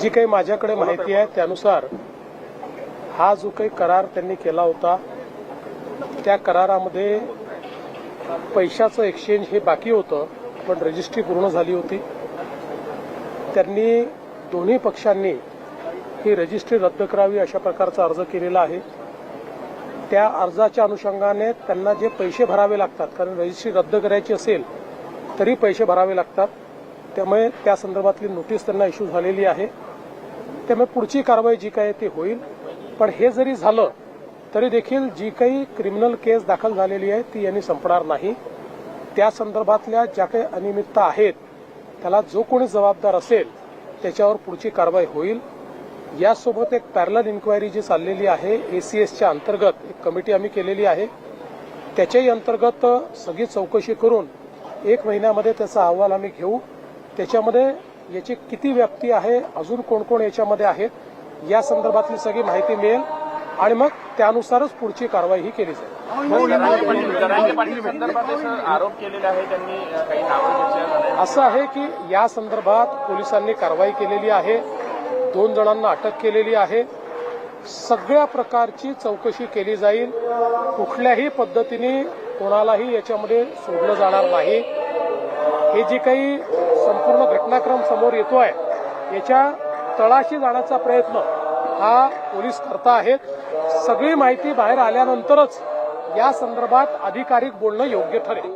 जी काही माझ्याकडे माहिती आहे त्यानुसार हा जो काही करार त्यांनी केला होता त्या करारामध्ये पैशाचं एक्सचेंज हे बाकी होतं पण रजिस्ट्री पूर्ण झाली होती. त्यांनी दोन्ही पक्षांनी ही रजिस्ट्री रद्द करावी अशा प्रकारचा अर्ज केलेला आहे. त्या अर्जाच्या अनुषंगाने त्यांना जे पैसे भरावे लागतात कारण रजिस्ट्री रद्द करायची असेल तरी पैसे भरावे लागतात. त्यामुळे त्या संदर्भातली नोटीस त्यांना इश्यू झालेली आहे. त्यामुळे पुढची कारवाई जी काय आहे ती होईल. पण हे जरी झालं तरी देखील जी काही क्रिमिनल केस दाखल झालेली आहे ती यांनी संपणार नाही. त्या संदर्भातल्या ज्या काही अनियमितता आहेत त्याला जो कोणी जबाबदार असेल त्याच्यावर पुढची कारवाई होईल. यासोबत एक पॅरल इन्क्वायरी जी चाललेली आहे एसीएसच्या अंतर्गत एक कमिटी आम्ही केलेली आहे. त्याच्याही अंतर्गत सगळी चौकशी करून एक महिन्यामध्ये त्याचा अहवाल आम्ही घेऊ. त्याच्यामध्ये याची किती व्याप्ती आहे अजून कोण कोण याच्यामध्ये आहेत या संदर्भातली सगळी माहिती मिळेल. आणि मग त्यानुसारच पुढची कारवाई ही केली जाईल चर्चा झाल्या असं आहे की या संदर्भात पोलिसांनी कारवाई केलेली आहे दोन जणांना अटक केलेली आहे. सगळ्या प्रकारची चौकशी केली जाईल. कुठल्याही पद्धतीने कोणालाही याच्यामध्ये सोडलं जाणार नाही. हे जी काही संपूर्ण घटनाक्रम समोर येतो आहे याच्या तळाशी जाण्याचा प्रयत्न हा पोलीस करता आहेत. सगळी माहिती बाहेर आल्यानंतरच या संदर्भात अधिकारिक बोलणं योग्य ठरेल.